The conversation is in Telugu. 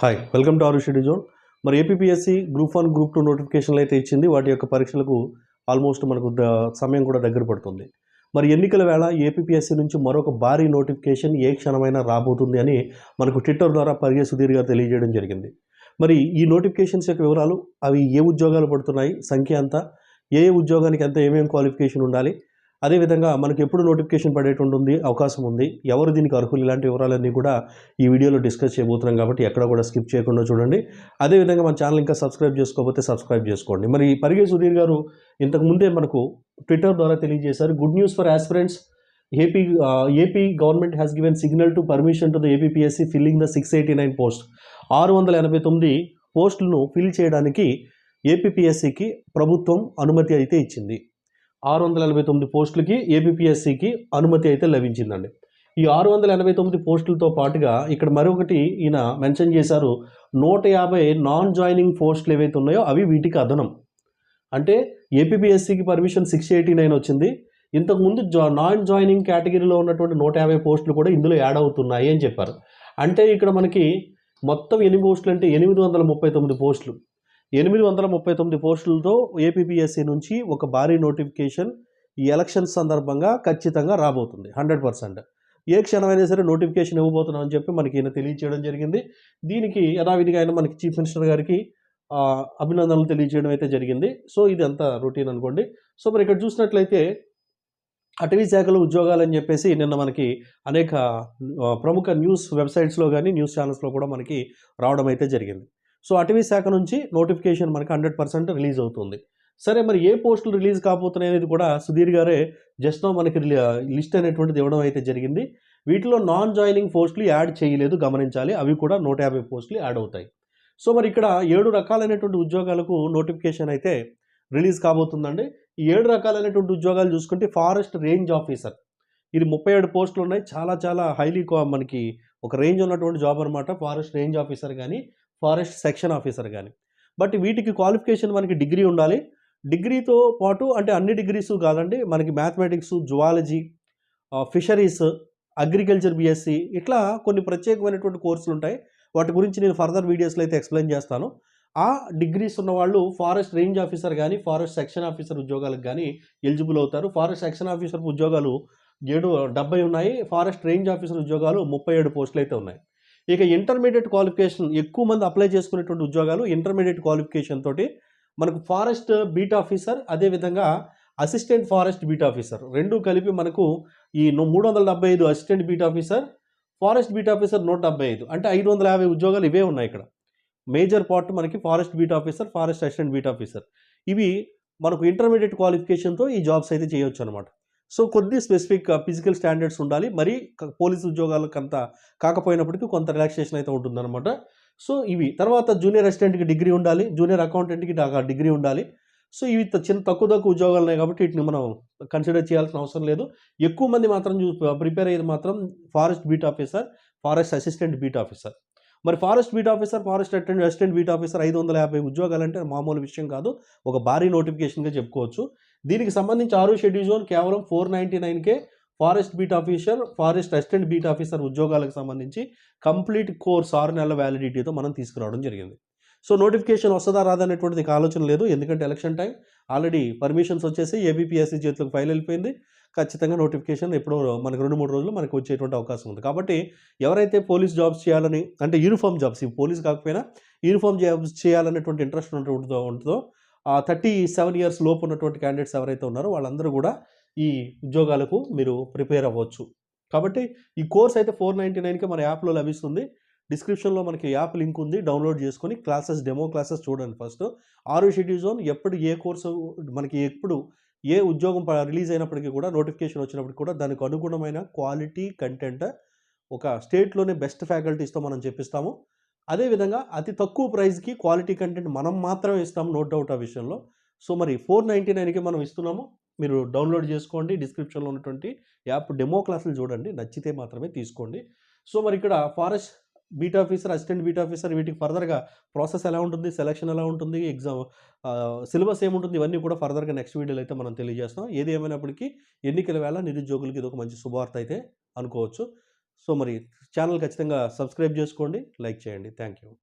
హాయ్ వెల్కమ్ టు ఆరు షెడ్యూ జోన్ మరి APSC group one group two నోటిఫికేషన్లు అయితే ఇచ్చింది. వాటి యొక్క పరీక్షలకు ఆల్మోస్ట్ మనకు సమయం కూడా దగ్గర పడుతుంది. మరి ఎన్నికల వేళ ఏపీఎస్సి నుంచి మరొక భారీ నోటిఫికేషన్ ఏ క్షణమైనా రాబోతుంది అని మనకు ట్విట్టర్ ద్వారా పరిగే సుధీర్ గారు తెలియజేయడం జరిగింది. మరి ఈ నోటిఫికేషన్స్ యొక్క వివరాలు అవి ఏ ఉద్యోగాలు పడుతున్నాయి సంఖ్య ఎంత ఏ ఏ ఉద్యోగానికి ఎంత ఏమేమి క్వాలిఫికేషన్ ఉండాలి అదేవిధంగా మనకి ఎప్పుడు నోటిఫికేషన్ పడేటువంటి అవకాశం ఉంది. ఎవరు దీనికి అర్హులు? ఇలాంటి వివరాలన్నీ కూడా ఈ వీడియోలో డిస్కస్ చేయబోతున్నాం కాబట్టి ఎక్కడ కూడా స్కిప్ చేయకుండా చూడండి. అదేవిధంగా మన ఛానల్ ఇంకా సబ్స్క్రైబ్ చేసుకోకపోతే సబ్స్క్రైబ్ చేసుకోండి. మరి పరిగే సుధీర్ గారు ఇంతకుముందే మనకు ట్విట్టర్ ద్వారా తెలియజేశారు good news for aspirants AP AP government has given signal to permission to the APPSC filling the six eighty nine post ఆరు వందల ఎనభై తొమ్మిది పోస్టులను ఫిల్ చేయడానికి ఏపీపీఎస్సీకి ప్రభుత్వం అనుమతి అయితే ఇచ్చింది. ఆరు వందల ఎనభై తొమ్మిది పోస్టులకి ఏబిపిఎస్సికి అనుమతి అయితే లభించిందండి. ఈ ఆరు వందల ఎనభై తొమ్మిది పోస్టులతో పాటుగా ఇక్కడ మరొకటి ఈయన మెన్షన్ చేశారు నూట యాభై నాన్ జాయినింగ్ పోస్టులు ఏవైతే ఉన్నాయో అవి వీటికి అదనం. అంటే ఏపీపీఎస్సికి పర్మిషన్ సిక్స్ ఎయిటీ నైన్ వచ్చింది. ఇంతకుముందు జా నాన్ జాయినింగ్ కేటగిరీలో ఉన్నటువంటి నూట యాభై పోస్టులు కూడా ఇందులో యాడ్ అవుతున్నాయి అని చెప్పారు. అంటే ఇక్కడ మనకి మొత్తం ఎన్ని పోస్టులు అంటే ఎనిమిది వందల ముప్పై తొమ్మిది పోస్టులు. ఎనిమిది వందల ముప్పై తొమ్మిది పోస్టులతో ఏపీఎస్సి నుంచి ఒక భారీ నోటిఫికేషన్ ఈ ఎలక్షన్ సందర్భంగా ఖచ్చితంగా రాబోతుంది హండ్రెడ్ పర్సెంట్. ఏ క్షణమైనా సరే నోటిఫికేషన్ ఇవ్వబోతున్నామని చెప్పి మనకి ఈయన తెలియజేయడం జరిగింది. దీనికి యథావిధిగా ఆయన మనకి చీఫ్ మినిస్టర్ గారికి అభినందనలు తెలియజేయడం అయితే జరిగింది. సో ఇది అంతా రొటీన్ అనుకోండి. సో మరి ఇక్కడ చూసినట్లయితే అటవీ శాఖలో ఉద్యోగాలు అని చెప్పేసి నిన్న మనకి అనేక ప్రముఖ న్యూస్ వెబ్సైట్స్లో కానీ న్యూస్ ఛానల్స్లో కూడా మనకి రావడం అయితే జరిగింది. సో అటవీ శాఖ నుంచి నోటిఫికేషన్ మనకి హండ్రెడ్ పర్సెంట్ రిలీజ్ అవుతుంది. సరే మరి ఏ పోస్టులు రిలీజ్ కాబోతున్నాయి అనేది కూడా సుధీర్ గారే జస్ట్ మనకి లిస్ట్ అనేటువంటిది ఇవ్వడం అయితే జరిగింది. వీటిలో నాన్ జాయినింగ్ పోస్టులు యాడ్ చేయలేదు గమనించాలి. అవి కూడా నూట యాభై పోస్టులు యాడ్ అవుతాయి. సో మరి ఇక్కడ ఏడు రకాలైనటువంటి ఉద్యోగాలకు నోటిఫికేషన్ అయితే రిలీజ్ కాబోతుందండి. ఈ ఏడు రకాలైనటువంటి ఉద్యోగాలు చూసుకుంటే ఫారెస్ట్ రేంజ్ ఆఫీసర్. ఇది ముప్పై ఏడు పోస్టులు ఉన్నాయి. చాలా చాలా హైలీ మనకి ఒక రేంజ్ ఉన్నటువంటి జాబ్ అనమాట ఫారెస్ట్ రేంజ్ ఆఫీసర్ కానీ ఫారెస్ట్ సెక్షన్ ఆఫీసర్ కానీ బట్ వీటికి క్వాలిఫికేషన్ మనకి డిగ్రీ ఉండాలి. డిగ్రీతో పాటు అంటే అన్ని డిగ్రీస్ కాదండి మనకి mathematics zoology fisheries agriculture BSc ఇట్లా కొన్ని ప్రత్యేకమైనటువంటి కోర్సులు ఉంటాయి. వాటి గురించి నేను ఫర్దర్ వీడియోస్లో అయితే ఎక్స్ప్లెయిన్ చేస్తాను. ఆ డిగ్రీస్ ఉన్న వాళ్ళు ఫారెస్ట్ రేంజ్ ఆఫీసర్ కానీ ఫారెస్ట్ సెక్షన్ ఆఫీసర్ ఉద్యోగాలకు కానీ ఎలిజిబుల్ అవుతారు. ఫారెస్ట్ సెక్షన్ ఆఫీసర్ ఉద్యోగాలు ఏడు డెబ్బై ఉన్నాయి. ఫారెస్ట్ రేంజ్ ఆఫీసర్ ఉద్యోగాలు ముప్పై ఏడు పోస్టులు అయితే ఉన్నాయి. ఇక ఇంటర్మీడియట్ క్వాలిఫికేషన్ ఎక్కువ మంది అప్లై చేసుకునేటువంటి ఉద్యోగాలు ఇంటర్మీడియట్ క్వాలిఫికేషన్ తోటి మనకు ఫారెస్ట్ బీట్ ఆఫీసర్ అదేవిధంగా అసిస్టెంట్ ఫారెస్ట్ బీట్ ఆఫీసర్ రెండు కలిపి మనకు ఈ మూడు వందల డెబ్బై ఐదు assistant beat officer forest beat officer నూట డెబ్బై ఐదు అంటే ఐదు వందల యాభై ఉద్యోగాలు ఇవే ఉన్నాయి ఇక్కడ. మేజర్ పార్ట్ మనకి forest beat officer forest assistant beat officer. ఇవి మనకు ఇంటర్మీడియట్ క్వాలిఫికేషన్తో ఈ జాబ్స్ అయితే చేయొచ్చు అనమాట సో కొద్ది స్పెసిఫిక్ ఫిజికల్ స్టాండర్డ్స్ ఉండాలి. మరి పోలీస్ ఉద్యోగాలకు అంత కాకపోయినప్పటికీ కొంత రిలాక్సేషన్ అయితే ఉంటుందన్నమాట. సో ఇవి. తర్వాత జూనియర్ అసిస్టెంట్కి డిగ్రీ ఉండాలి. జూనియర్ అకౌంటెంట్కి డిగ్రీ ఉండాలి. సో ఇవి చిన్న తక్కువ తక్కువ ఉద్యోగాలు ఉన్నాయి కాబట్టి వీటిని మనం కన్సిడర్ చేయాల్సిన అవసరం లేదు. ఎక్కువ మంది మాత్రం ప్రిపేర్ అయ్యేది మాత్రం forest beat officer forest assistant beat officer. మరి forest beat officer forest attend assistant beat officer ఐదు వందల యాభై ఉద్యోగాలు అంటే మామూలు విషయం కాదు. ఒక భారీ నోటిఫికేషన్గా చెప్పుకోవచ్చు. దీనికి సంబంధించి ఆరు షెడ్యూల్ జోన్ కేవలం four ninety నైన్కే forest beat officer forest assistant beat officer ఉద్యోగాలకు సంబంధించి కంప్లీట్ కోర్స్ ఆరు నెలల వ్యాలిడిటీతో మనం తీసుకురావడం జరిగింది. సో నోటిఫికేషన్ వస్తుందా రాదా అనేటువంటిది ఆలోచన లేదు. ఎందుకంటే ఎలక్షన్ టైం. ఆల్రెడీ పర్మిషన్స్ వచ్చేసి ఏబిపిఎస్సి చేతులకు ఫైల్ వెళ్ళిపోయింది. ఖచ్చితంగా నోటిఫికేషన్ ఎప్పుడో మనకు రెండు మూడు రోజులు మనకు వచ్చేటువంటి అవకాశం ఉంది. కాబట్టి ఎవరైతే పోలీస్ జాబ్స్ చేయాలని అంటే యూనిఫామ్ జాబ్స్ ఈ పోలీస్ కాకపోయినా యూనిఫామ్ జాబ్స్ చేయాలనేటువంటి ఇంట్రెస్ట్ ఉంటుందో ఉంటుందో థర్టీ సెవెన్ ఇయర్స్ లోపు ఉన్నటువంటి క్యాండిడేట్స్ ఎవరైతే ఉన్నారో వాళ్ళందరూ కూడా ఈ ఉద్యోగాలకు మీరు ప్రిపేర్ అవ్వచ్చు. కాబట్టి ఈ కోర్స్ అయితే ఫోర్ నైంటీ నైన్కి మన యాప్లో లభిస్తుంది. డిస్క్రిప్షన్లో మనకి యాప్ లింక్ ఉంది. డౌన్లోడ్ చేసుకొని క్లాసెస్ డెమో క్లాసెస్ చూడండి ఫస్ట్. ఆరు షెడ్యూల్ జోన్ ఎప్పుడు ఏ కోర్సు మనకి ఎప్పుడు ఏ ఉద్యోగం రిలీజ్ అయినప్పటికీ కూడా నోటిఫికేషన్ వచ్చినప్పటికీ కూడా దానికి అనుగుణమైన క్వాలిటీ కంటెంట్ ఒక స్టేట్లోనే బెస్ట్ ఫ్యాకల్టీస్తో మనం చెప్పిస్తాము. అదేవిధంగా అతి తక్కువ ప్రైస్కి క్వాలిటీ కంటెంట్ మనం మాత్రమే ఇస్తాం నో డౌట్ ఆ విషయంలో. సో మరి ఫోర్ నైంటీ నైన్కి మనం ఇస్తున్నాము. మీరు డౌన్లోడ్ చేసుకోండి. డిస్క్రిప్షన్లో ఉన్నటువంటి యాప్ డెమో క్లాసులు చూడండి. నచ్చితే మాత్రమే తీసుకోండి. సో మరి ఇక్కడ forest beat officer assistant beat officer వీటికి ఫర్దర్గా ప్రాసెస్ ఎలా ఉంటుంది సెలక్షన్ ఎలా ఉంటుంది ఎగ్జామ్ సిలబస్ ఏముంటుంది ఇవన్నీ కూడా ఫర్దర్గా నెక్స్ట్ వీడియోలో అయితే మనం తెలియజేస్తాం. ఏది ఏమైనప్పటికీ ఎన్నికల వేళ నిరుద్యోగులకి ఇది ఒక మంచి శుభవార్త అయితే అనుకోవచ్చు. సో మరి ఛానల్ ఖచ్చితంగా సబ్స్క్రైబ్ చేసుకోండి లైక్ చేయండి. Thank you